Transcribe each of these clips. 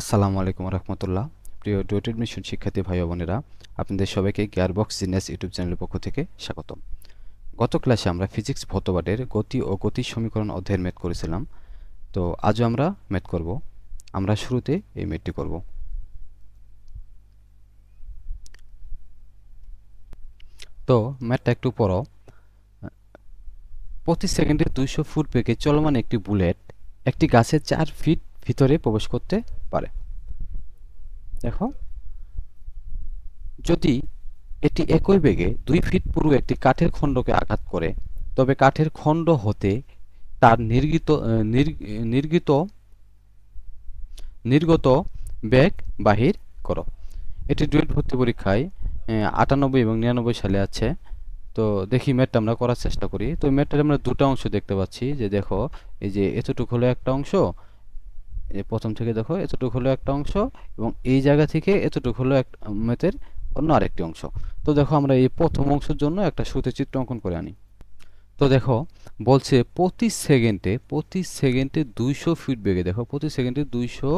আসসালামু আলাইকুম রহমতুল্লাহ। প্রিয় ডুয়েট মিশন শিক্ষার্থী ভাই বোনেরা, আপনাদের সবাইকে গিয়ারবক্স জিনিয়াস ইউটিউব চ্যানেলের পক্ষ থেকে স্বাগতম। গত ক্লাসে আমরা ফিজিক্স ভৌতবাদের গতি ও গতি সমীকরণ অধ্যায়ের ম্যাথ করেছিলাম। তো আজও আমরা ম্যাথ করব। আমরা শুরুতে এই ম্যাথটি করব। তো ম্যাথটা একটু পড়ো। প্রতি সেকেন্ডে দুইশো ফুট বেগে চলমান একটি বুলেট একটি গাছের চার ফিট ভিতরে প্রবেশ করতে পারে। দেখো। যদি এটি একই বেগে দুই ফিট পুরো একটি কাঠের খণ্ডকে আঘাত করে, তবে কাঠের খণ্ড হতে তার নির্গিত নির্গিত, নির্গত ব্যাগ বাহির করো। এটি ডুয়েট ভর্তি পরীক্ষায় আটানব্বই এবং নিরানব্বই সালে আছে। তো দেখি ম্যাটটা আমরা করার চেষ্টা করি। তো ম্যাটটা আমরা দুটো অংশ দেখতে পাচ্ছি। যে দেখো, এই যে এতটুকু হলো একটা অংশ এই প্রথম থেকে দেখো, এতটুকু হলো একটা অংশ এবং এই জায়গা থেকে এতটুকু হলো এক ম্যাথের অন্য আরেকটি অংশ। তো দেখো আমরা এই প্রথম অংশের জন্য একটা শুরুতে চিত্র অঙ্কন করে আনি। তো দেখো, বলছে প্রতি সেকেন্ডে প্রতি সেকেন্ডে দুইশো ফিট বেগে, দেখো প্রতি সেকেন্ডে দুইশো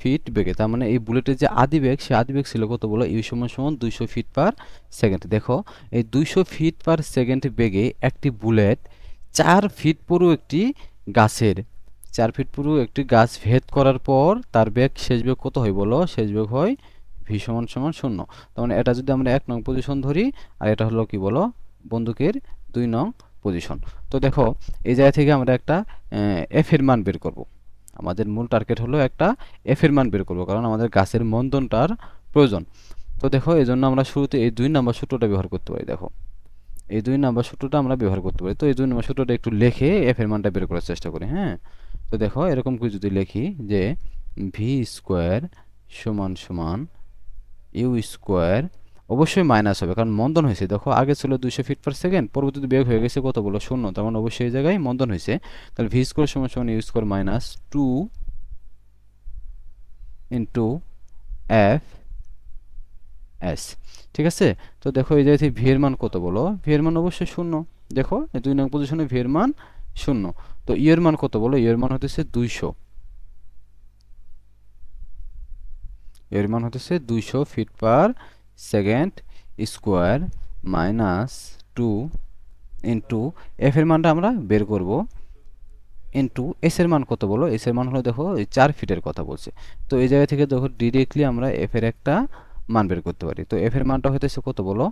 ফিট বেগে। তার মানে এই বুলেটের যে আদি বেগ সে আদি বেগ ছিল কত বলো? এই সময় সমান দুইশো ফিট পার সেকেন্ড দেখো, এই দুইশো ফিট পার সেকেন্ড বেগে একটি বুলেট চার ফিট পুরো একটি গাছের চার ফিট পুরো একটি গাছ ভেদ করার পর তার বেগ শেষ বেগ কত হয় বলো? শেষ বেগ হয় ভি সমান সমান শূন্য। তার মানে এটা যদি আমরা এক নং পজিশন ধরি, আর এটা হলো কি বলো? বন্দুকের দুই নং পজিশন তো দেখো, এই জায়গা থেকে আমরা একটা এফের মান বের করব। আমাদের মূল টার্গেট হলো একটা এফের মান বের করব, কারণ আমাদের গাছের মন্দনটার প্রয়োজন। তো দেখো এই জন্য আমরা শুরুতে এই দুই নাম্বার সূত্রটা ব্যবহার করতে পারি, দেখো। এই দুই নাম্বার সূত্রটা আমরা ব্যবহার করতে পারি। তো এই দুই নাম্বার সূত্রটা একটু লিখে এফ এর মানটা বের করার চেষ্টা করি হ্যাঁ? তো দেখো, এরকম করে যদি লিখি যে ভি স্কোয়ার সমান সমান ইউ স্কোয়ার অবশ্যই মাইনাস হবে, কারণ মন্দন হয়েছে। দেখো, আগে ছিল দুইশো ফিট পার সেকেন্ড পরবর্তীতে বেগ হয়ে গেছে কত বলো? শূন্য, তার মানে অবশ্যই এই জায়গায় মন্দন হয়েছে। তাহলে ভি স্কোয়ার সমান সমান U square minus two into F S ঠিক আছে? তো দেখো, এই জায়গা থেকে ভি এর মান কত বলো? ভি এর মান অবশ্যই শূন্য। দেখো দুই নং পজিশনে ভি এর মান শূন্য। তো ইয়ের মান কত বলো? ইয়ের মান হতেছে দুইশো। এর মান হতেছে দুইশো feet per second square minus two into F এর মানটা আমরা বের করব। ইন্টু এস এর মান কত বলো? এস এর মান হলো দেখো চার ফিটের কথা বলছে। তো এই জায়গা থেকে দেখো ডিরেক্টলি আমরা এফ এর একটা মান বের করতে পারি। তো এফ এর মানটা হইতেছে কত বলো?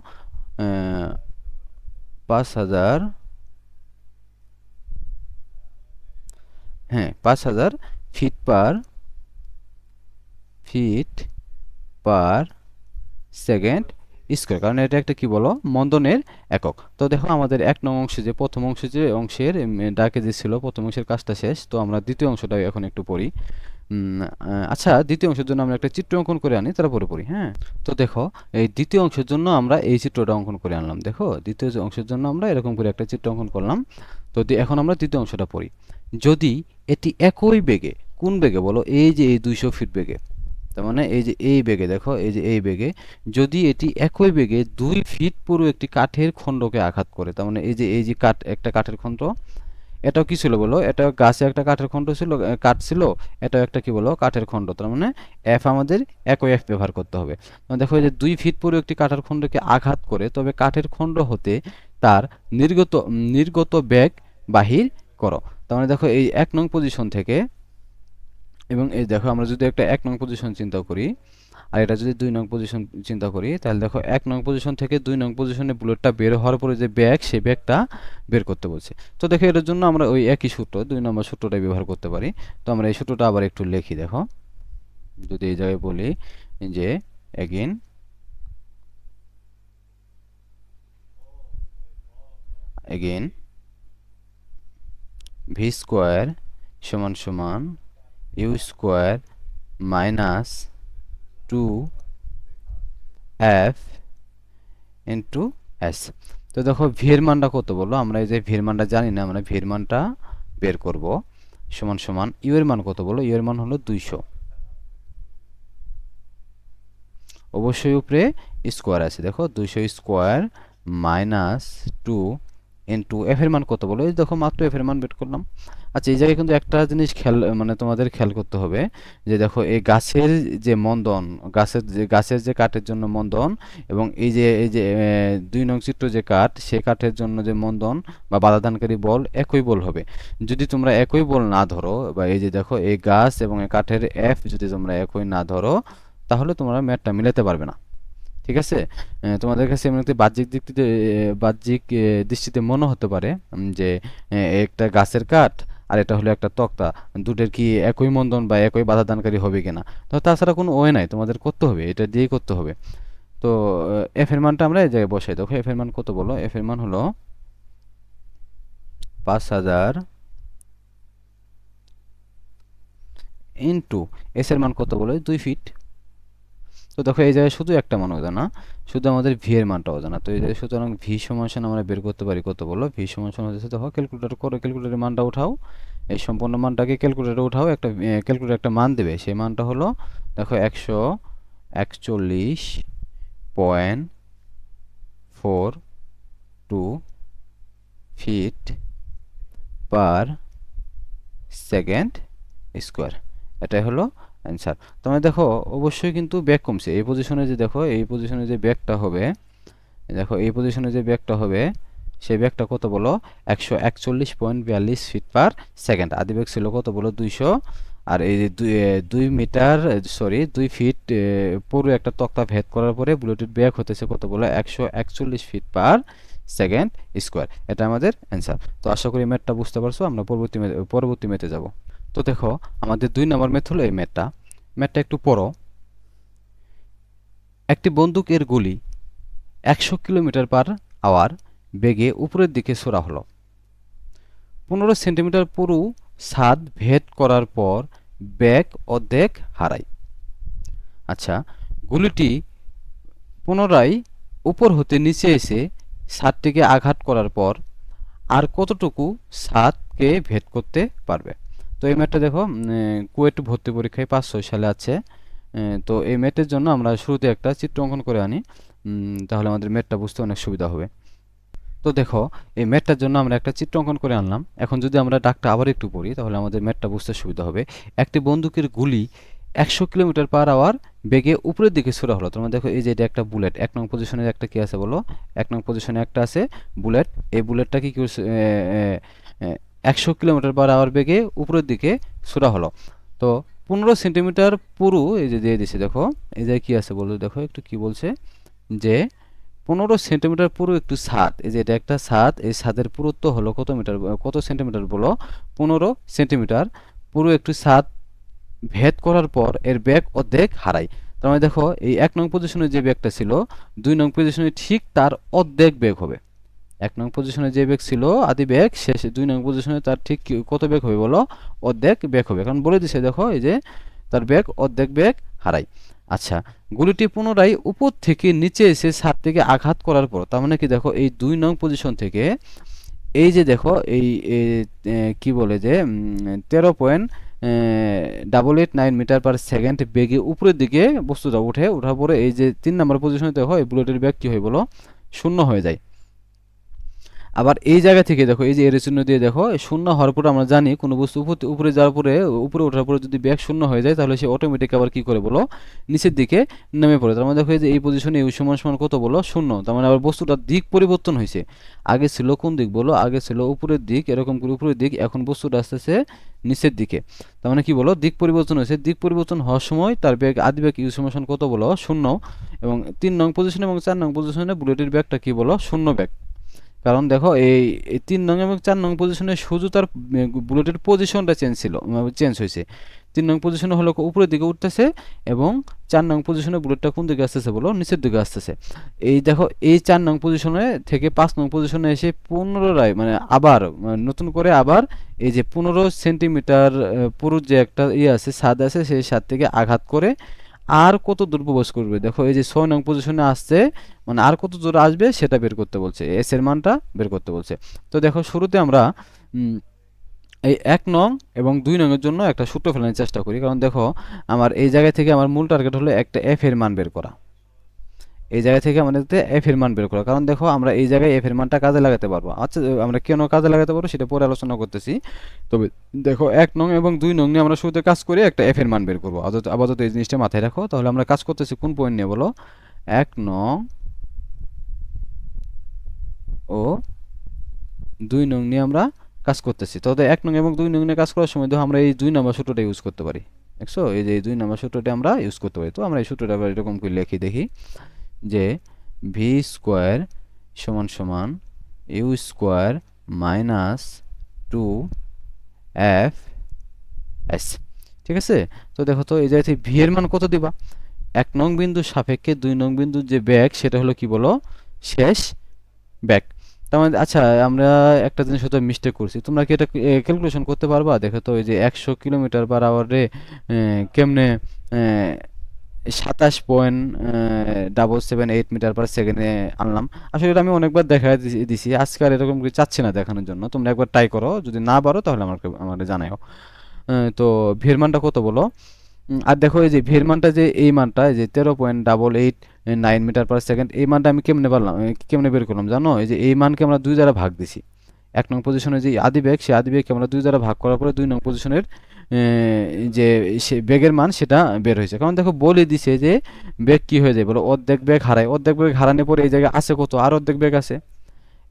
পাঁচ হাজার হ্যাঁ পাঁচ হাজার feet per feet per second square কারণ এটা একটা কি বলো, মন্দনের একক। তো দেখো আমাদের এক নং অংশে যে প্রথম অংশে যে অংশের ডাকে যে ছিল, প্রথম অংশের কাজটা শেষ, তো আমরা দ্বিতীয় অংশটা এখন একটু পড়ি। আচ্ছা দ্বিতীয় অংশের জন্য আমরা একটা চিত্র অঙ্কন করে আনি, তারপরে পড়ি হ্যাঁ? তো দেখো, এই দ্বিতীয় অংশের জন্য আমরা এই চিত্রটা অঙ্কন করে আনলাম, দেখো? দ্বিতীয় অংশের জন্য আমরা এরকম করে একটা চিত্র অঙ্কন করলাম। তো এখন আমরা দ্বিতীয় অংশটা পড়ি, যদি এটি একই বেগে, কোন বেগে বলো? এই যে এই দুইশো ফিট বেগে, তার মানে এই যে এই বেগে, দেখো, এই যে এই বেগে, যদি এটি একই বেগে দুই ফিট পুরো একটি কাঠের খণ্ডকে আঘাত করে, তার মানে এই যে এই যে কাঠ, একটা কাঠের খণ্ড, এটাও কি ছিল বলো? এটা গাছে একটা কাঠের খণ্ড ছিল কাঠ ছিল, এটাও একটা কি বলো? কাঠের খণ্ড, তার মানে এফ আমাদের একই এফ ব্যবহার করতে হবে। মানে দেখো, এই যে দুই ফিট পুরো একটি কাঠের খণ্ডকে আঘাত করে, তবে কাঠের খণ্ড হতে তার নির্গত নির্গত ব্যাগ বাহির করো। তার মানে দেখো এই এক নং পজিশন থেকে এবং এই দেখো আমরা যদি একটা এক নং পজিশন চিন্তা করি, আর এটা যদি দুই নং পজিশন চিন্তা করি, তাহলে দেখো এক নং পজিশন থেকে দুই নং পজিশনে বুলেটটা বের হওয়ার পরে যে ব্যাগ সেই ব্যাগটা বের করতে বলছে। তো দেখো এটার জন্য আমরা ওই একই সূত্র, দুই নম্বর সূত্রটাই ব্যবহার করতে পারি। তো আমরা এই সূত্রটা আবার একটু লিখি, দেখো। যদি এই জায়গায় বলি যে এগেন এগেন ভি স্কোয়ার সমান সমান U square minus two F into S তো দেখো ভির মানটা কত বলো আমরা এই যে ভির মানটা জানি না, আমরা ভির মানটা বের করব। সমান সমান ইউ এর মান কত বলো ইউ এর মান হলো দুইশো। অবশ্যই উপরে স্কোয়ার আছে। দেখো, দুইশো square minus two into F এর মান কত বলো? এই দেখো মাত্র এফ এর মান বের করলাম। আচ্ছা এই জায়গায় কিন্তু একটা জিনিস খেয়াল মানে তোমাদের খেয়াল করতে হবে, যে দেখো এই গাছের যে মন্দন, গাছের যে গাছের যে কাঠের জন্য মন্দন এবং এই যে এই যে দুই নং চিত্র যে কাঠ, সে কাঠের জন্য যে মন্দন বা বাধাদানকারী বল একই বল হবে। যদি তোমরা একই বল না ধরো বা এই যে দেখো এই গাছ এবং এই কাঠের এফ যদি তোমরা একই না ধরো, তাহলে তোমরা ম্যাথটা মিলাতে পারবে না। ঠিক আছে? তোমাদের কাছে এমনিতে বাহ্যিক দিক থেকে বাহ্যিক দৃষ্টিতে মনে হতে পারে যে একটা গাছের কাঠ আর এটা হলো একটা তক্তা, দুটোর কি একই মন্দন বা একই বাধা দানকারী হবে কিনা? তো তাছাড়া কোনো ওয়ে নাই, তোমাদের করতে হবে, এটা দিয়েই করতে হবে। তো এফ এর মানটা আমরা এই জায়গায় বসাই, দেখো এফ এর মান কত বলো? এফ এর মান হলো পাঁচ হাজার ইন্টু এস এর মান কত বলো? দুই ফিট। তো দেখো, এই জায়গায় শুধু একটা মান অজানা শুধু আমাদের ভি এর মানটা অজানা তো এই জায়গায় সুতরাং ভি সমান আমরা বের করতে পারি, কত বলো ভি সমান হচ্ছে দেখো ক্যালকুলেটর করো ক্যালকুলেটরের মানটা উঠাও। এই সম্পূর্ণ মানটাকে ক্যালকুলেটরে উঠাও, একটা ক্যালকুলেটর একটা মান দেবে। সেই মানটা হলো, দেখো, একশো একচল্লিশ point four two feet per second square এটাই হলো অ্যান্সার তোমরা দেখো, অবশ্যই কিন্তু ব্যাক কমছে। এই পজিশনে যে দেখো, এই পজিশনে যে ব্যাকটা হবে দেখো, এই পজিশনে যে ব্যাকটা হবে, সেই ব্যাকটা কত বলো? একশো একচল্লিশ পয়েন্ট বিয়াল্লিশ ফিট পার সেকেন্ড আদি ব্যাগ ছিল কত বলো? দুইশো। আর এই যে দুই মিটার সরি দুই ফিট পুরো একটা তক্তা ভেদ করার পরে বুলেটের ব্যাক হতেছে কত বলো? একশো একচল্লিশ ফিট পার সেকেন্ড স্কোয়ার এটা আমাদের অ্যান্সার তো আশা করি ম্যাথটা বুঝতে পারছ। আমরা পরবর্তী পরবর্তী ম্যাথে যাব। তো দেখো, আমাদের দুই নম্বর ম্যাথ হলো এই ম্যাথটা ম্যাথটা একটু পড়ো। একটি বন্দুকের গুলি একশো কিলোমিটার পার আওয়ার বেগে উপরের দিকে ছোড়া হলো। পনেরো সেন্টিমিটার পুরু ছাদ ভেদ করার পর ব্যাগ অর্ধেক হারায় আচ্ছা গুলিটি পুনরায় উপর হতে নিচে এসে ছাদটিকে আঘাত করার পর আর কতটুকু ছাদকে ভেদ করতে পারবে? তো এই ম্যাথটা দেখো কুয়েট ভর্তি পরীক্ষায় পাঁচ ছয় সালে আছে। তো এই ম্যাথের জন্য আমরা শুরুতে একটা চিত্র অঙ্কন করে আনি। তাহলে আমাদের ম্যাথটা বুঝতে অনেক সুবিধা হবে। তো দেখো, এই ম্যাথটার জন্য আমরা একটা চিত্র অঙ্কন করে আনলাম। এখন যদি আমরা ডাকটা আবার একটু পড়ি, তাহলে আমাদের ম্যাথটা বুঝতে সুবিধা হবে। একটি বন্দুকের গুলি একশো কিলোমিটার পার আওয়ার বেগে উপরের দিকে ছোড়া হলো। তোমরা দেখো, এই যে এটা একটা বুলেট। এক নং পজিশনের একটা কি আছে বলো? এক নং পজিশনে একটা আছে বুলেট। এই বুলেটটা কি একশো কিলোমিটার পার আওয়ার বেগে উপরের দিকে ছোড়া হলো। তো পনেরো সেন্টিমিটার পুরু এই যে দিয়ে দিছে, দেখো, এই যে কি আছে বলো দেখো, একটু কি বলছে? যে পনেরো সেন্টিমিটার পুরো একটু ছাদ, এই যে এটা একটা ছাদ, এই ছাদের পুরুত্ব হলো কত মিটার কত সেন্টিমিটার বলো? পনেরো সেন্টিমিটার পুরো একটু ছাদ ভেদ করার পর এর ব্যাগ অর্ধেক হারায়। তার মানে দেখো, এই এক নং পজিশনে যে ব্যাগটা ছিল, দুই নং পজিশনে ঠিক তার অর্ধেক ব্যাগ হবে। এক নং পজিশনে যে ব্যাগ ছিল আদি ব্যাগ শেষে দুই নং পজিশনে তার ঠিক কত ব্যাগ হবে বলো? অর্ধেক ব্যাগ হবে। কারণ বলে দিছে, দেখো, এই যে তার ব্যাগ অর্ধেক ব্যাগ হারায় আচ্ছা গুলিটি পুনরায় উপর থেকে নিচে এসে ছাদ থেকে আঘাত করার পর, তার মানে কি, দেখো, এই দুই নং পজিশন থেকে, এই যে দেখো, এই কি বলে যে তেরো point double eight nine metre per second বেগে উপরের দিকে বস্তুটা উঠে ওঠার পরে এই যে তিন নম্বর পজিশনে দেখো, এই বুলেটের ব্যাগ কি হয় বলো? শূন্য হয়ে যায়। আবার এই জায়গা থেকে দেখো, এই যে এর চিহ্ন দিয়ে দেখো শূন্য হওয়ার পরে আমরা জানি কোনো বস্তু উপর- যাওয়ার পরে, উপরে ওঠার পরে যদি ব্যাগ শূন্য হয়ে যায়, তাহলে সে অটোমেটিক আবার কি করে বলো? নিচের দিকে নেমে পড়ে। তার মানে দেখো এই যে এই পজিশনে এই সমান সমান কত বলো? শূন্য। তার মানে আবার বস্তুটার দিক পরিবর্তন হয়েছে। আগে ছিল কোন দিক বলো? আগে ছিল উপরের দিক, এরকম করে উপরের দিক, এখন বস্তুটা আসতেছে নিচের দিকে। তার মানে কি বলো? দিক পরিবর্তন হয়েছে। দিক পরিবর্তন হওয়ার সময় তার ব্যাগ আদি ব্যাগ ইউ সমান কত বলো? শূন্য। এবং তিন নং পজিশন এবং চার নং পজিশনে বুলেটের ব্যাগটা কি বলো? শূন্য ব্যাগ। কারণ দেখো, এই তিন নং এবং চার নং পজিশনে শুধু তার বুলেটের পজিশনটা চেঞ্জ ছিল চেঞ্জ হয়েছে। তিন নং পজিশনে হলো উপরের দিকে উঠতেছে এবং চার নং পজিশনে বুলেটটা কোন দিকে আসতেছে বলো? নিচের দিকে আসতেছে। এই দেখো, এই চার নং পজিশনে থেকে পাঁচ নং পজিশনে এসে পুনরায় মানে আবার মানে নতুন করে আবার এই যে পনেরো সেন্টিমিটার পুরো যে একটা ইয়ে আছে, ছাদ আছে, সেই ছাদ থেকে আঘাত করে আর কত দূর প্রবেশ করবে? দেখো, এই যে ছয় নং পজিশনে আসছে মানে আর কত দূর আসবে সেটা বের করতে বলছে। এস এর মানটা বের করতে বলছে। তো দেখো, শুরুতে আমরা এই এক নং এবং দুই নংয়ের জন্য একটা সূত্র ফেলানোর চেষ্টা করি। কারণ দেখো, আমার এই জায়গা থেকে আমার মূল টার্গেট হলো একটা এফ এর মান বের করা। এই জায়গা থেকে আমাদের এফ এর মান বের করা। কারণ দেখো, আমরা এই জায়গায় এফ এর মানটা কাজে লাগাতে পারব। আচ্ছা আমরা কেন কাজে লাগাতে পারব সেটা পরে আলোচনা করতেছি। তবে দেখো, এক নং এবং দুই নং নিয়ে আমরা শুরুতে কাজ করে একটা এফ এর মান বের করব। আপাতত এই জিনিসটা মাথায় রাখো। তাহলে আমরা কাজ করতেছি কোন পয়েন্ট নিয়ে বলো? এক নং ও দুই নং নিয়ে আমরা কাজ করতেছি। তবে এক নং এবং দুই নং নিয়ে কাজ করার সময় দেখো, আমরা এই দুই নম্বর সূত্রটা ইউজ করতে পারি। দেখছ? এই যে এই দুই নম্বর সূত্রটা আমরা ইউজ করতে পারি। তো আমরা এই সূত্রটা এরকম করে লিখি, দেখি। যে ভি স্কোয়ার সমান সমান U square minus two F S ঠিক আছে? তো দেখো তো, এই জায়গাতে ভি এর মান কত দিবা? এক নং বিন্দু সাপেক্ষে দুই নং বিন্দুর যে ব্যাগ সেটা হলো কি বলো? শেষ ব্যাগ তার মানে আচ্ছা আমরা একটা জিনিস হয়তো মিস্টেক করছি। তোমরা কি এটা ক্যালকুলেশন করতে পারবা? দেখো তো, এই যে একশো কিলোমিটার পার আওয়ারে কেমনে সাতাশ point double seven eight metre per সেকেন্ডে আনলাম। আসলে এটা আমি অনেকবার দেখা দিছি- আজকে আর এরকম কিছু চাচ্ছি না দেখানোর জন্য। তোমরা একবার ট্রাই করো। যদি না পারো, তাহলে আমাকে আমাকে জানাও তো ভিড় মানটা কত বলো? আর দেখো এই যে ভিড় মানটা যে এই মানটা যে তেরো point double eight nine metre per second এই মানটা আমি কেমনে পারলাম, কেমনে বের করলাম জানো? এই যে এই মানকে আমরা দুই দ্বারা ভাগ দিছি। এক নং পজিশনে যে আদি বেগ, সেই আদি বেগকে আমরা দুই দ্বারা ভাগ করার পরে দুই নং পজিশনের যে সে বেগের মান সেটা বের হয়েছে। কারণ দেখো বলে দিছে যে বেগ কি হয়ে যায়? বলো, অর্ধেক বেগ হারায়। অর্ধেক বেগ হারানোর পরে এই জায়গায় আছে কত? আর অর্ধেক বেগ আছে।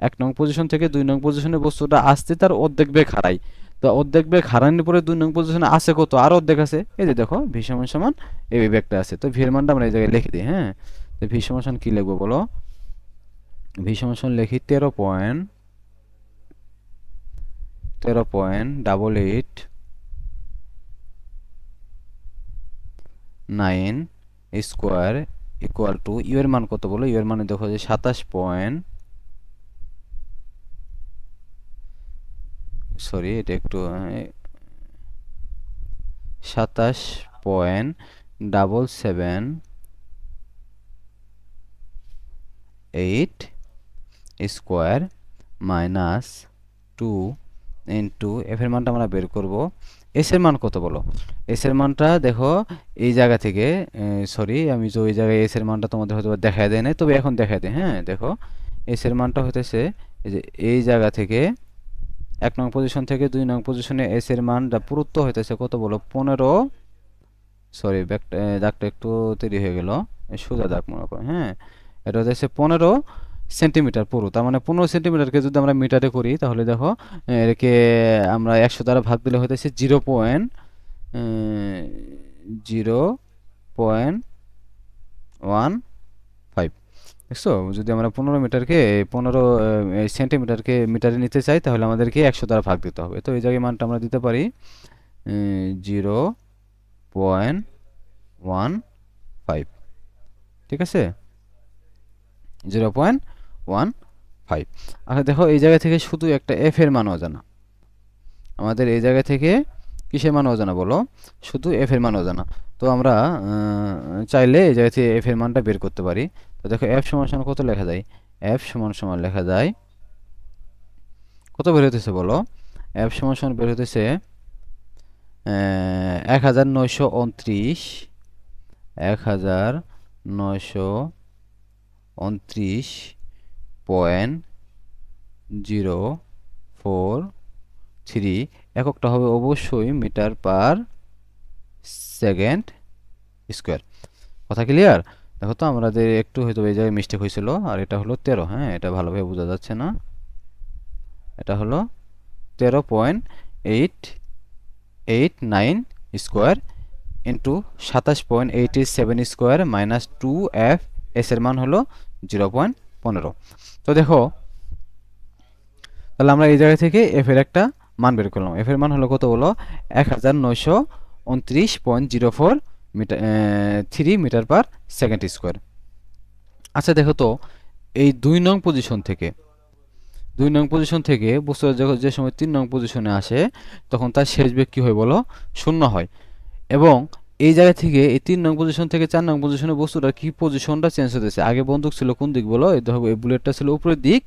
এক নং পজিশন থেকে দুই নং পজিশনে বস্তুটা আসতে তার অর্ধেক বেগ হারায়। তো অর্ধেক বেগ হারানোর পরে দুই নং পজিশনে আছে কত? আর অর্ধেক আছে। এই যে দেখো ভি সমান সমান এই বেগটা আছে। তো ভির মানটা আমরা এই জায়গায় লিখে দিই হ্যাঁ? তো ভি সমান কি লিখব বলো? ভি সমান লিখি তেরো পয়েন্ট তেরো point double eight nine square equal to U এর মান কত বলো? ইউ এর মানে দেখো যে সাতাশ পয়েন্ট সরি এটা একটু সাতাশ point double seven eight square minus two into F এর মানটা আমরা বের করব। এর মান কত বলো? এস এর মানটা দেখো, এই জায়গা থেকে সরি আমি তো ওই জায়গায় এস এর মানটা তোমাদের হয়তো দেখায় দেয় নাই, তবে এখন দেখায় দেয় হ্যাঁ দেখো। এস এর মানটা হতেছে যে এই জায়গা থেকে, এক নং পজিশন থেকে দুই নং পজিশনে এস এর মানটা পুরুত্ব হইতেছে কত বলো? পনেরো। সরি ব্যাকটা দাগটা একটু তৈরি হয়ে গেল, সোজা দাগ মনে করো হ্যাঁ। এটা হচ্ছে পনেরো সেন্টিমিটার পুরো। তার মানে পনেরো সেন্টিমিটারকে যদি আমরা মিটারে করি, তাহলে দেখো এটাকে আমরা একশো দ্বারা ভাগ দিলে হইতেছে zero point zero point one five. দেখছ? যদি আমরা পনেরো মিটারকে, পনেরো সেন্টিমিটারকে মিটারে নিতে চাই, তাহলে আমাদেরকে একশো দ্বারা ভাগ দিতে হবে। তো এই জায়গায় মানটা আমরা দিতে পারি জিরো পয়েন্ট ওয়ান ফাইভ। ঠিক আছে? জিরো পয়েন্ট ওয়ান ফাইভ আচ্ছা দেখো, এই জায়গা থেকে শুধু একটা এফ এর মান অজানা। আমাদের এই জায়গা থেকে কিসের মান অজানা বলো? শুধু এফ এর মান অজানা। তো আমরা চাইলে এই জায়গা থেকে এফ এর মানটা বের করতে পারি। তো দেখো এফ সমান সমান কত লেখা যায়? এফ সমান সমান লেখা যায় কত বের হতেছে বলো? এফ সমান সমান বের হতেছে এক হাজার নয়শো উনত্রিশ এক হাজার নয়শো উনত্রিশ পয়েন্ট জিরো ফোর থ্রি এককটা হবে অবশ্যই মিটার পার সেকেন্ড স্কোয়ার। কথা ক্লিয়ার? দেখো তো আমাদের একটু হয়তো এই জায়গায় মিস্টেক হয়েছিল, আর এটা হলো তেরো হ্যাঁ এটা ভালোভাবে বোঝা যাচ্ছে না। এটা হলো তেরো point eight eight nine square into সাতাশ point eight seven square minus two F, S এর মান হলো জিরো পয়েন্ট পনেরো। তো দেখো, তাহলে আমরা এই জায়গা থেকে এফ এর একটা মান বের করলাম। এফ এর মান হলো কত হলো এক হাজার নয়শো উনত্রিশ point zero four metre three metre per second square আচ্ছা দেখো তো, এই দুই নং পজিশন থেকে, দুই নং পজিশন থেকে বস্তু যে সময় তিন নং পজিশনে আসে, তখন তার শেষ বেগ কী হয় বলো? শূন্য হয়। এবং এই জায়গা থেকে এই তিন নং পজিশন থেকে চার নং পজিশনে বস্তুটা কি পজিশনটা চেঞ্জ হতেছে আগে বন্দুক ছিল কোন দিক বলো? এই দেখো, এই বুলেটটা ছিল উপরের দিক।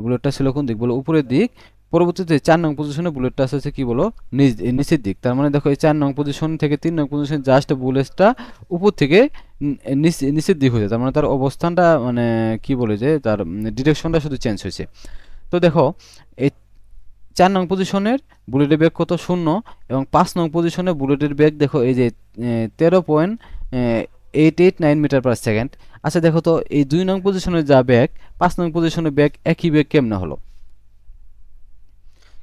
বুলেটটা ছিল কোন দিক বলো? উপরের দিক। পরবর্তীতে চার নং পজিশনে বুলেটটা আসছে কি বলো? নিচ নিচের দিক। তার মানে দেখো, এই চার নং পজিশন থেকে তিন নং পজিশন জাস্ট বুলেটটা উপর থেকে নিচ- নিচের দিক হয়েছে তার মানে তার অবস্থানটা মানে কি বলে যে, তার ডিরেকশনটা শুধু চেঞ্জ হয়েছে তো দেখো, এই চার নং পজিশনের বুলেটের বেগ কত? শূন্য। এবং পাঁচ নং পজিশনে বুলেটের বেগ দেখো, এই যে তেরো point eight eight nine metre per second আচ্ছা দেখো তো, এই দুই নং পজিশনের যা ব্যাগ পাঁচ নং পজিশনের ব্যাগ একই ব্যাগ কেমনে হলো?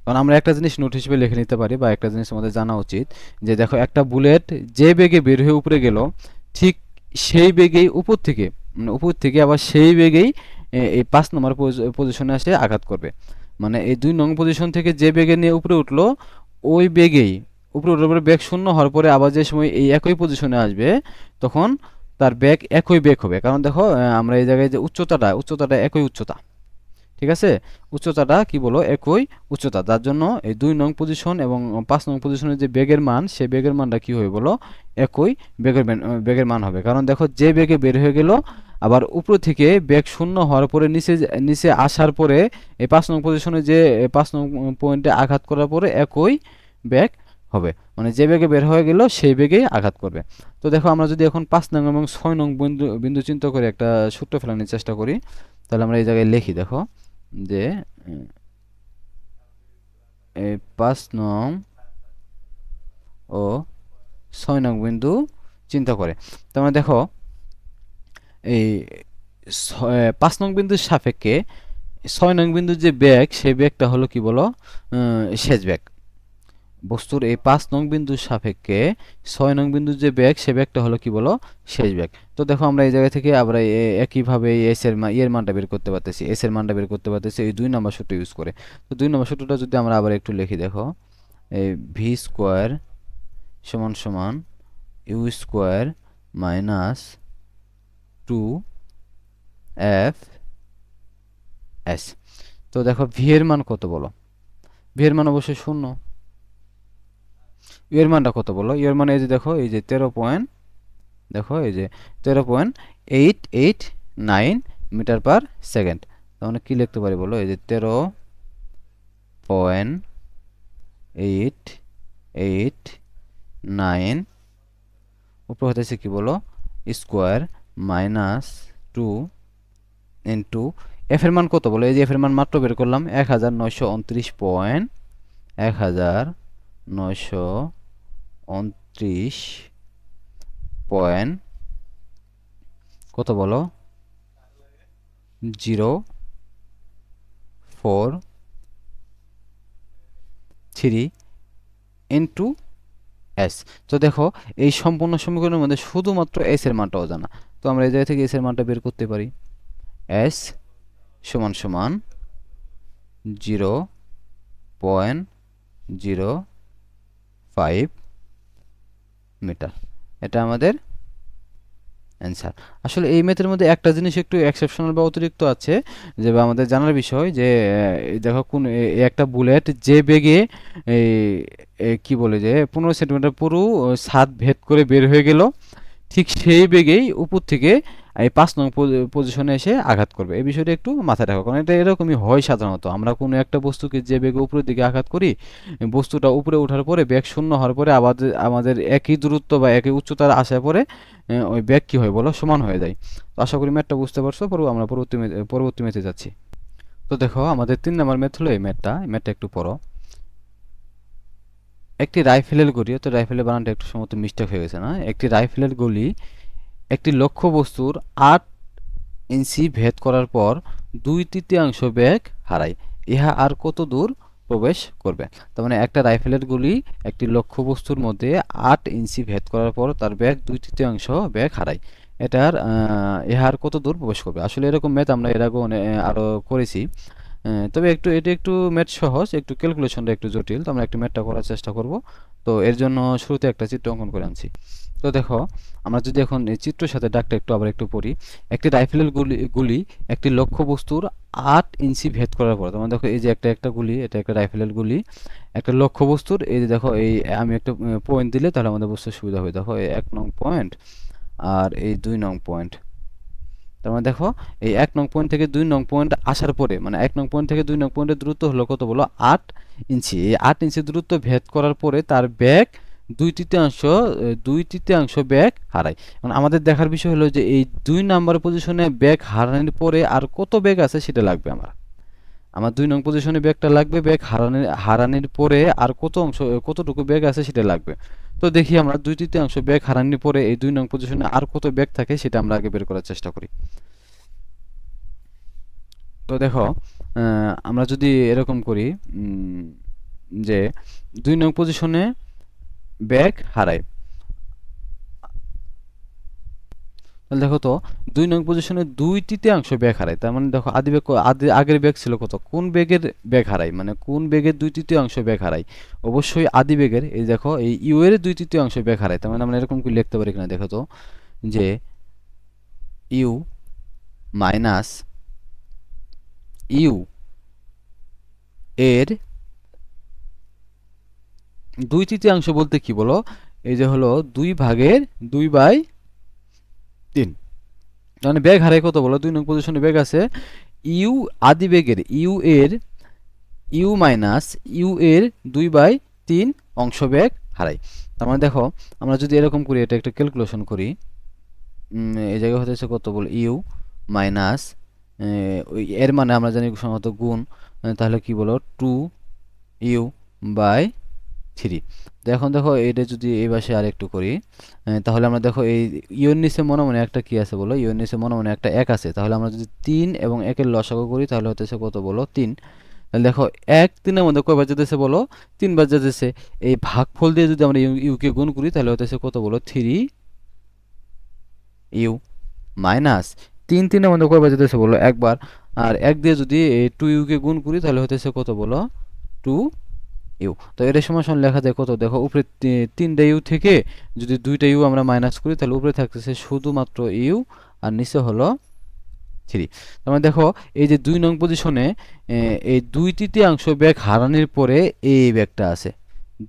কারণ আমরা একটা জিনিস নোট হিসেবে লিখে নিতে পারি বা একটা জিনিস আমাদের জানা উচিত যে, দেখো, একটা বুলেট যে বেগে বের হয়ে উপরে গেল, ঠিক সেই বেগেই উপর থেকে মানে উপর থেকে আবার সেই বেগেই এই পাঁচ নম্বর পজিশনে এসে আঘাত করবে। মানে এই দুই নং পজিশন থেকে যে বেগে নিয়ে উপরে উঠল, ওই বেগেই উপরে উঠার পরে ব্যাগ শূন্য হওয়ার পরে আবার যে সময় এই একই পজিশনে আসবে, তখন তার ব্যাগ একই ব্যাগ হবে। কারণ দেখো আমরা এই জায়গায় যে উচ্চতাটা উচ্চতাটা একই উচ্চতা। ঠিক আছে? উচ্চতাটা কি বলো? একই উচ্চতা। যার জন্য এই দুই নং পজিশন এবং পাঁচ নং পজিশনের যে বেগের মান সেই বেগের মানটা কি হবে বলো? একই বেগের বেগের মান হবে। কারণ দেখো, যে বেগে বের হয়ে গেল আবার উপর থেকে ব্যাগ শূন্য হওয়ার পরে নিচে নিচে আসার পরে এই পাঁচ নং পজিশনে যে পাঁচ নং পয়েন্টে আঘাত করার পরে একই ব্যাগ হবে। মানে যে বেগে বের হয়ে গেল, সেই বেগেই আঘাত করবে। তো দেখো, আমরা যদি এখন পাঁচ নং এবং ছয় নং বিন্দু বিন্দু চিন্তা করে একটা সূত্র ফেলানোর চেষ্টা করি, তাহলে আমরা এই জায়গায় লিখি, দেখো, যে এই পাঁচ নং ও ছয় নং বিন্দু চিন্তা করে। তার মানে দেখো এই পাঁচ নং বিন্দুর সাপেক্ষে ছয় নং বিন্দুর যে ব্যাগ, সেই ব্যাগটা হলো কি বলো? শেষ ব্যাগ। বস্তুর এই পাঁচ নং বিন্দুর সাপেক্ষে ছয় নং বিন্দুর যে ব্যাগ, সে ব্যাগটা হলো কি বলো? শেষ ব্যাগ। তো দেখো আমরা এই জায়গা থেকে আমরা এ- একইভাবে এস এর মা এর মানটা বের করতে পারতেছি। এস এর মানটা বের করতে পারতেছি এই দুই নম্বর সূত্র ইউজ করে। তো দুই নম্বর সূত্রটা যদি আমরা আবার একটু লিখি, দেখো। এই ভি স্কোয়ার সমান সমান U square minus two F S তো দেখো ভি এর মান কত বলো? ভি এর মান অবশ্যই শূন্য। ইউ মানটা কত বলো? ইউ এর মানে এই যে দেখো, এই যে তেরো পয়েন্ট দেখো, এই যে তেরো point eight eight nine metre per second তাহলে কি লিখতে পারি বলো? এই যে তেরো পয়েন্ট এইট এইট নাইন উপর হতেছে কি বলো? Square minus two into F মান কত? বলো, এই যে এফ মান মাত্র বের করলাম এক হাজার নয়শো উনত্রিশ পয়েন্ট এক হাজার নয়শো উনত্রিশ পয়েন্ট, কত বলো? Zero, four, three into S. তো দেখো, এই সম্পূর্ণ সমীকরণের মধ্যে শুধুমাত্র এস এর মানটা অজানা তো আমরা এই জায়গা থেকে এস এর মানটা বের করতে পারি। এস সমান সমান zero point zero five metre. এটা আমাদের অ্যান্সার। আসলে এই ম্যাথের মধ্যে একটা জিনিস একটু এক্সেপশনাল বা অতিরিক্ত আছে, যে বা আমাদের জানার বিষয় যে দেখো কোন একটা বুলেট যে বেগে কি বলে যে, পনেরো সেন্টিমিটার পুরো ছাদ ভেদ করে বের হয়ে গেল। ঠিক সেই বেগেই উপর থেকে এই পাঁচ নং পজিশনে এসে আঘাত করবে। এই বিষয়টা একটু মাথায় রাখো, কারণ এটা এরকমই হয় সাধারণত। আমরা কোনো একটা বস্তুকে যে বেগে উপরের দিকে আঘাত করি, বস্তুটা উপরে ওঠার পরে ব্যাগ শূন্য হওয়ার পরে আবার আমাদের একই দূরত্ব বা একই উচ্চতার আসার পরে ওই ব্যাগ কী হয় বলো? সমান হয়ে যায়। তো আশা করি ম্যাথটা বুঝতে পারছ। পরে আমরা পরবর্তী পরবর্তী ম্যাথে যাচ্ছি। তো দেখো, আমাদের তিন নম্বর ম্যাথ হলো এই ম্যাথটা। এই ম্যাথটা একটু পড়ো। একটি রাইফেলের গুলি তো রাইফেলের বানানটা একটু সম্ভবত মিস্টেক হয়ে গেছে না? একটি রাইফেলের গুলি, একটি লক্ষ্য বস্তুর আট ইঞ্চি ভেদ করার পর দুই তৃতীয়াংশ বেগ হারায়। ইহা আর কত দূর প্রবেশ করবে? তার মানে একটা রাইফেলের গুলি, একটি লক্ষ্য বস্তুর মধ্যে আট ইঞ্চি ভেদ করার পর তার বেগ দুই তৃতীয়াংশ বেগ হারায়। এটার ইহার কত দূর প্রবেশ করবে? আসলে এরকম ম্যাথ আমরা এর আগেও অনে- আরও করেছি। তবে একটু, এটা একটু ম্যাথ সহজ, একটু ক্যালকুলেশনটা একটু জটিল, তো আমরা একটু ম্যাথটা করার চেষ্টা করব। তো এর জন্য শুরুতে একটা চিত্র অঙ্কন করে আনছি। তো দেখো, আমরা যদি এখন এই চিত্রের সাথে ডাকটা একটু আবার একটু পড়ি, একটি রাইফেলের গুলি গুলি একটি লক্ষ্য বস্তুর আট ইঞ্চি ভেদ করার পর তোমার দেখো এই যে একটা একটা গুলি, এটা একটা রাইফেলের গুলি, একটা লক্ষ্য বস্তুর এই যে দেখো এই, আমি একটা পয়েন্ট দিলে তাহলে আমাদের বুঝতে সুবিধা হবে। দেখো এক নং পয়েন্ট আর এই দুই নং পয়েন্ট তার মানে দেখো, এই এক নং পয়েন্ট থেকে দুই নং পয়েন্ট আসার পরে মানে এক নং পয়েন্ট থেকে দুই নং পয়েন্টের দূরত্ব হলো কত বলো? আট ইঞ্চি। এই আট ইঞ্চি দূরত্ব ভেদ করার পরে তার ব্যাগ দুই তৃতীয়াংশ দুই তৃতীয়াংশ ব্যাগ হারায়। মানে আমাদের দেখার বিষয় হলো যে এই দুই নাম্বার পজিশনে ব্যাগ হারানোর পরে আর কত ব্যাগ আছে সেটা লাগবে আমার। আমার দুই নং পজিশনে ব্যাগটা লাগবে, ব্যাগ হারানের, হারানোর পরে আর কত অংশ, কতটুকু ব্যাগ আছে সেটা লাগবে। তো দেখি আমরা দুই তৃতীয়াংশ ব্যাগ হারানির পরে এই দুই নং পজিশনে আর কত ব্যাগ থাকে সেটা আমরা আগে বের করার চেষ্টা করি। তো দেখো আমরা যদি এরকম করি যে দুই নং পজিশনে ব্যাগ হারায়। তাহলে দেখো তো, দুই নং পজিশনে দুই তৃতীয়াংশ ব্যাগ হারায়। তার মানে দেখো, আদি ব্যাগ আদি আগের ব্যাগ ছিল কত? কোন বেগের ব্যাগ হারায়? মানে কোন বেগের দুই তৃতীয়াংশ ব্যাগ হারায়? অবশ্যই আদি বেগের এই দেখো, এই ইউ এর দুই তৃতীয়াংশ ব্যাগ হারায়। তার মানে আমরা এরকম করে লিখতে পারি কিনা, দেখো তো, যে ইউ মাইনাস ইউ এর দুই তৃতীয়াংশ বলতে কি বলো? এই যে হলো দুই ভাগের দুই বাই তিন মানে বেগ হারায় কত বলো? দুই নং পজিশনে বেগ আছে। ইউ আদি বেগের ইউ এর, ইউ মাইনাস, ইউ এর দুই বাই তিন অংশ বেগ হারাই তার মানে দেখো, আমরা যদি এরকম করি, এটা একটা ক্যালকুলেশন করি এই জায়গায় হতেছে কত বল? ইউ মাইনাস এর মানে আমরা জানি সম্ভবত গুণ, তাহলে কি বলো? Two U by three. তো এখন দেখো এটা যদি এই পাশে আর একটু করি তাহলে আমরা দেখো এই ইউর নিচে মনে মনে একটা কি আছে বলো? ইউর নিচে মনে মনে একটা এক আছে। তাহলে আমরা যদি তিন এবং একের লসাগু করি, তাহলে হতেছে কত বলো? তিন। তাহলে দেখো এক তিনের মধ্যে কয়বার যেতেছে বলো? তিনবার যেতেছে এই ভাগফল দিয়ে যদি আমরা ইউ ইউকে গুণ করি, তাহলে হতেছে কত বলো? থ্রি ইউ মাইনাস তিন তিনের মধ্যে কয়বার যেতেছে বলো? একবার। আর এক দিয়ে যদি টু ইউকে গুণ করি, তাহলে হতেছে কত বলো? Two U. তো এর সমান লেখা যায় কত দেখো উপরে তিনটা ইউ থেকে যদি দুইটা ইউ আমরা মাইনাস করি, তাহলে উপরে থাকতেছে শুধুমাত্র ইউ আর নিচে হলো থ্রি। তার মানে দেখো, এই যে দুই নং পজিশনে এই দুই তৃতীয়াংশ ব্যাগ হারানোর পরে এই ব্যাগটা আছে।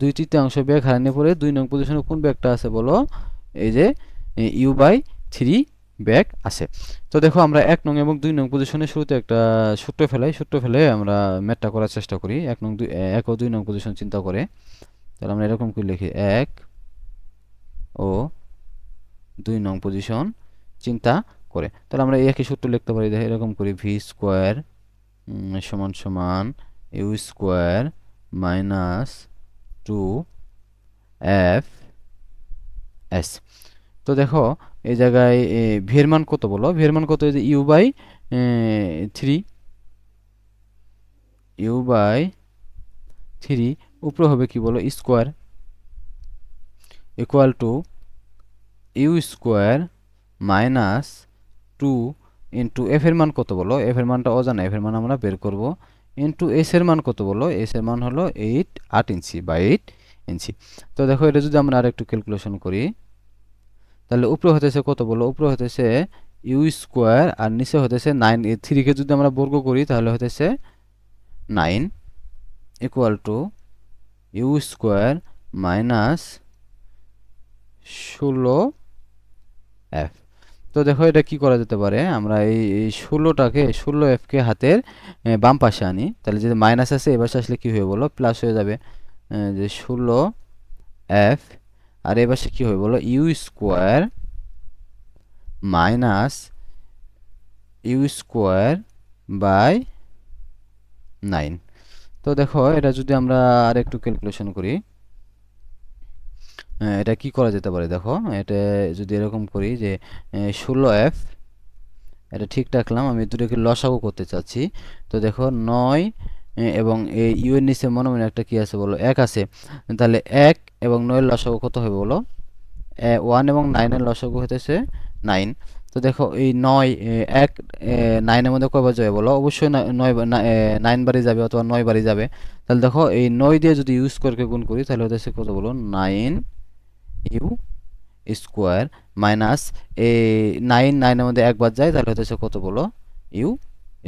দুই তৃতীয়াংশ ব্যাগ হারানোর পরে দুই নং পজিশনে কোন ব্যাগটা আছে বলো? এই যে ইউ বাই থ্রি ব্যাগ আছে। তো দেখো আমরা এক নং এবং দুই নং পজিশনে শুরুতে একটা সূত্র ফেলাই, সূত্র ফেলে আমরা ম্যাথটা করার চেষ্টা করি। এক নং দুই, এক ও দুই নং পজিশন চিন্তা করে। তাহলে আমরা এরকম করে লিখি, এক ও দুই নং পজিশন চিন্তা করে। তাহলে আমরা একই সূত্র লিখতে পারি, দেখো এরকম করি ভি স্কোয়ার সমান সমান U square minus two F S তো দেখো এই জায়গায় ভি এর মান কত বলো? ভি এর মান কত যে U by three. U by three উপরে হবে কি বলো? Square. Equal to U square minus two into F এর মান কত বলো? এফ এর মানটা অজানা, এফ এর মান আমরা বের করব। ইন্টু এস এর মান কত বলো? এস এর মান হলো এইট, আট ইঞ্চি বা এইট ইঞ্চি। তো দেখো, এটা যদি আমরা আর একটু ক্যালকুলেশন করি তাহলে উপরে হতেছে কত বলো উপরে হতেছে ইউ স্কোয়ার আর নিচে হতেছে নাইন এ থ্রিকে যদি আমরা বর্গ করি তাহলে হতেছে nine equal to U square minus ষোলো এফ তো দেখো এটা কি করা যেতে পারে? আমরা এই ষোলোটাকে, ষোলো এফকে হাতের বাম পাশে আনি। তাহলে যদি মাইনাস আছে এবার আসলে কি হয়ে বলো প্লাস হয়ে যাবে যে ষোলো এফ আর এ পাশে কি হবে বলো? U square minus U square by nine তো দেখো, এটা যদি আমরা আর একটু ক্যালকুলেশন করি এটা কি করা যেতে পারে দেখো? এটা যদি এরকম করি যে ষোলো এফ এটা ঠিক রাখলাম, আমি দুটোকে লসাগু করতে চাচ্ছি। তো দেখো, নয় এবং এই ইউ নিচে মনে মনে একটা কি আছে বলো? এক আছে। তাহলে এক এবং নয়ের লসাগু কত হবে বলো? ওয়ান এবং নাইনের লসাগু হতেছে নাইন তো দেখো, এই নয় এক নাইনের মধ্যে কয়বার যাবে বলো? অবশ্যই নয় নাইন বাড়ি যাবে অথবা নয় বাড়ি যাবে। তাহলে দেখো, এই নয় দিয়ে যদি ইউজ করে গুণ করি, তাহলে হতেছে কত বলো? নাইন ইউ স্কোয়ার মাইনাস এই নাইন নাইনের মধ্যে একবার যায়, তাহলে হতেছে কত বলো? ইউ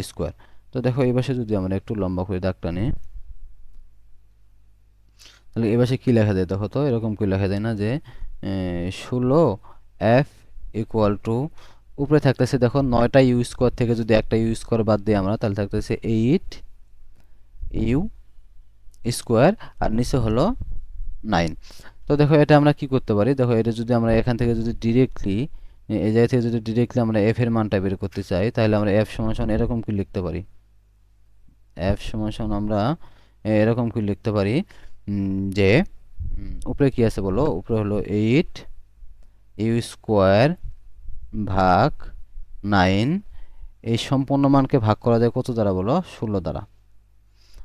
স্কোয়ার তো দেখো, এই পাশে যদি আমরা একটু লম্বা করে দাগটা নিই। তাহলে এই পাশে কী লেখা যায় দেখো তো? এরকম কি লেখা যায় না যে ষোলো এফ ইকুয়াল টু উপরে থাকতেছে দেখো নয়টা ইউ স্কোয়ার থেকে যদি একটা ইউ স্কোয়ার বাদ দিই আমরা, তাহলে থাকতেছে এইট ইউ স্কোয়ার আর নিচে হলো নাইন তো দেখো এটা আমরা কি করতে পারি? দেখো এটা যদি আমরা এখান থেকে যদি ডিরেক্টলি এই জায়গা থেকে যদি ডিরেক্টলি আমরা এফ এর মানটা বের করতে চাই, তাহলে আমরা এফ সমান এরকম কি লিখতে পারি। এফ সমান আমরা এরকম কি লিখতে পারি। যে, উপরে কি আছে বলো? উপরে হলো এইট ইউ স্কোয়ার ভাগ নাইন এই সম্পূর্ণ মানকে ভাগ করা যায় কত দ্বারা বলো? ষোলো দ্বারা।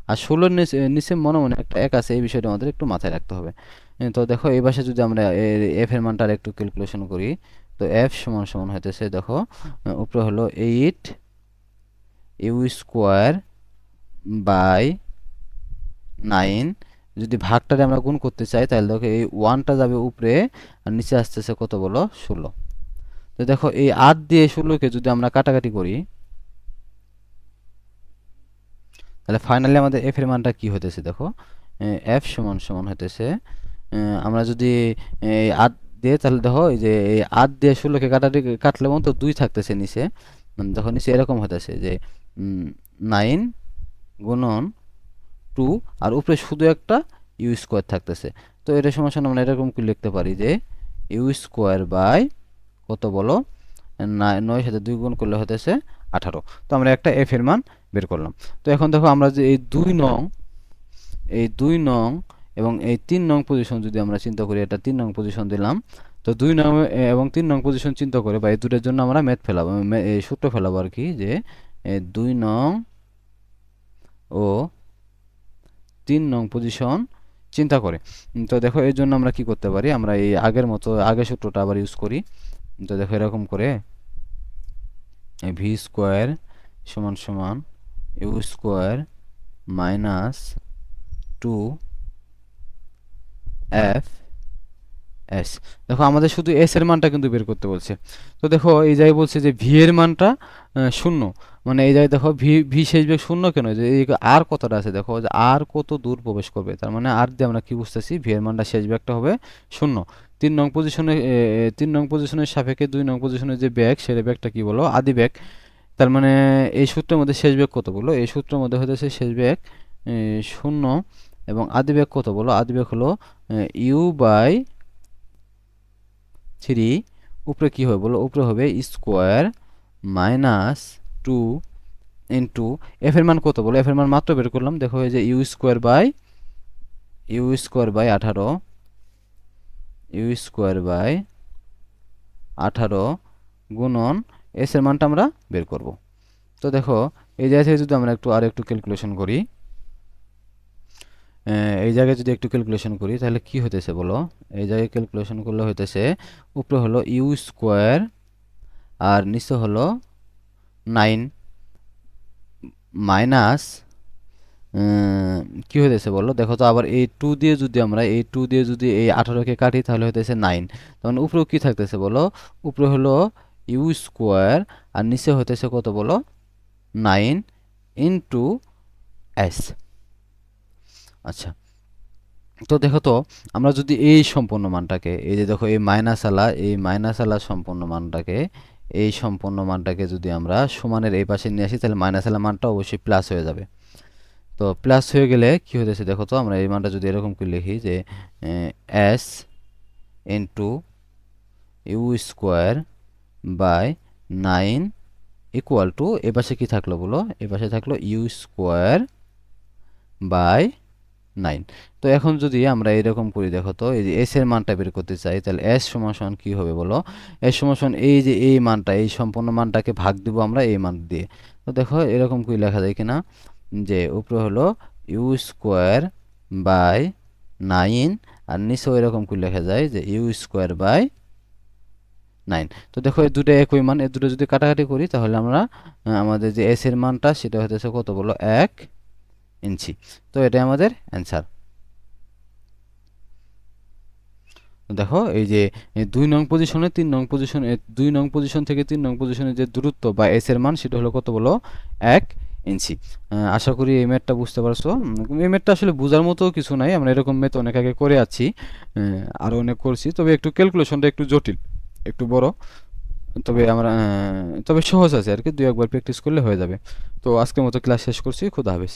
আর ষোলোর নিচে নিচে মনে মনে একটা এক আছে, এই বিষয়টা আমাদের একটু মাথায় রাখতে হবে। তো দেখো, এই পাশে যদি আমরা এফ এর মানটা একটু ক্যালকুলেশন করি, তো এফ সমান সমান হইতেছে, দেখো উপরে হলো eight U square by nine যদি ভাগটারে আমরা গুণ করতে চাই, তাহলে দেখো এই ওয়ানটা যাবে উপরে আর নিচে আসতেছে কত বলো? ষোলো। তো দেখো এই আট দিয়ে ষোলোকে যদি আমরা কাটাকাটি করি, তাহলে ফাইনালি আমাদের এফ এর মানটা কি হতেছে দেখো? এফ সমান সমান হতেছে আমরা যদি এই আট দিয়ে, তাহলে দেখো এই যে এই আট দিয়ে ষোলোকে কাটাটি কাটলে মতো দুই থাকতেছে নিচে। মানে দেখো নিচে এরকম হতেছে যে নাইন গুণন টু আর উপরে শুধু একটা ইউ স্কোয়ার থাকতেছে। তো এটা সমান আমরা এরকম কি লিখতে পারি যে ইউ স্কোয়ার বাই কত বলো? নয় সাথে দুই গুণ করলে হতেছে আঠারো। তো আমরা একটা এফ এর মান বের করলাম। তো এখন দেখো আমরা যে এই দুই নং, এই দুই নং এবং এই তিন নং পজিশন যদি আমরা চিন্তা করি, এটা তিন নং পজিশন দিলাম। তো দুই নং এবং তিন নং পজিশন চিন্তা করে বা এই দুটোর জন্য আমরা ম্যাথ ফেলাবো। সূত্র ফেলাবো আর কি যে দুই নং ও তিন নং পজিশন চিন্তা করে। তো দেখো, এর জন্য আমরা কি করতে পারি? আমরা এই আগের মতো, আগের সূত্রটা আবার ইউজ করি। তো দেখো, এরকম করে ভি স্কোয়ার সমান সমান U square minus two F S দেখো আমাদের শুধু এস এর মানটা কিন্তু বের করতে বলছে। তো দেখো এই জায়গায় বলছে যে ভি এর মানটা শূন্য। মানে এই জায়গায় দেখো ভি ভি শেষ বেগ শূন্য কেন? যে এই আর কতটা আছে? দেখো যে আর কত দূর প্রবেশ করবে? তার মানে আর দিয়ে আমরা কি বুঝতেছি? ভি এর মানটা শেষ বেগটা হবে শূন্য। তিন নং পজিশনে তিন নং পজিশনের সাপেক্ষে দুই নং পজিশনের যে ব্যাগ সেটা ব্যাগটা কি বলো? আদি ব্যাগ। তার মানে এই সূত্রের মধ্যে শেষ বেগ কত বলো? এই সূত্রের মধ্যে হতেছে শেষ এ, শূন্য। এবং আদি বেগ কত বলো? আদি বেগ হলো ইউ বাই থ্রি, উপরে কি হবে? বলো, উপরে হবে square minus two into F এর মান কত? বলো, এফ এর মান মাত্র বের করলাম। দেখো এই যে U square by, U square by আঠারো, ইউ স্কোয়ার বাই আঠারো গুণন এর মানটা আমরা বের করব। তো দেখো, এই জায়গা থেকে যদি আমরা একটু আর একটু ক্যালকুলেশন করি এই জায়গায় যদি একটু ক্যালকুলেশন করি, তাহলে কি হতেছে বলো? এই জায়গায় ক্যালকুলেশন করলে হইতেছে, উপরে হলো ইউ স্কোয়ার আর নিচে হলো নাইন মাইনাস কি হইতেছে বলো? দেখো তো, আবার এই টু দিয়ে যদি আমরা, এই টু দিয়ে যদি এই আঠারোকে কাটি, তাহলে হইতেছে নাইন তখন উপরেও কি থাকতেছে বলো? উপরে হলো ইউ স্কোয়ার আর নিচে হইতেছে কত বলো? নাইন ইন্টু এস আচ্ছা। তো দেখো তো, আমরা যদি এই সম্পূর্ণ মানটাকে, এই যে দেখো, এই মাইনাস আলা, এই মাইনাস আলা সম্পূর্ণ মানটাকে, এই সম্পূর্ণ মানটাকে যদি আমরা সমানের এই পাশে নিয়ে আসি, তাহলে মাইনাস আলা মানটা অবশ্যই প্লাস হয়ে যাবে। তো প্লাস হয়ে গেলে কি হতেছে দেখো তো, আমরা এই মানটা যদি এরকম করে লিখি যে S into U square by nine equal to এ পাশে কি থাকল বলো? এ পাশে থাকল ইউ স্কোয়ার বাই নাইন। তো এখন যদি আমরা এরকম করি, দেখো তো, এই যে এস এর মানটা বের করতে চাই, তাহলে এস সমান কি হবে বলো? এস সমান এই যে এই মানটা, এই সম্পূর্ণ মানটাকে ভাগ দিব আমরা এই মান দিয়ে। তো দেখো, এরকম কি লেখা যায় কিনা, যে উপরে হলো ইউ স্কোয়ার বাই নাইন আর নিচেও এরকম কি লেখা যায় যে ইউ স্কোয়ার বাই নাইন তো দেখো, এই দুটো একই মান, এই দুটো যদি কাটাকাটি করি, তাহলে আমরা আমাদের যে এস এর মানটা, সেটা হতেছে কত বলো? এক ইঞ্চি। তো এটাই আমাদের অ্যান্সার। দেখো, এই যে দুই নং পজিশনে তিন নং পজিশন দুই নং পজিশন থেকে তিন নং পজিশনের যে দূরত্ব বা এস এর মান, সেটা হলো কত বলো? এক ইঞ্চি। আশা করি এই ম্যাথটা বুঝতে পারছ। এই ম্যাথটা আসলে বোঝার মতো কিছু নাই। আমরা এরকম ম্যাথ অনেক আগে করে আছি। আরও অনেক করছি। তবে একটু ক্যালকুলেশনটা একটু জটিল, একটু বড়। তবে আমরা তবে সহজ আছে আর কি। দুই একবার প্র্যাকটিস করলে হয়ে যাবে। তো আজকের মতো ক্লাস শেষ করছি। খুদা হাফেজ।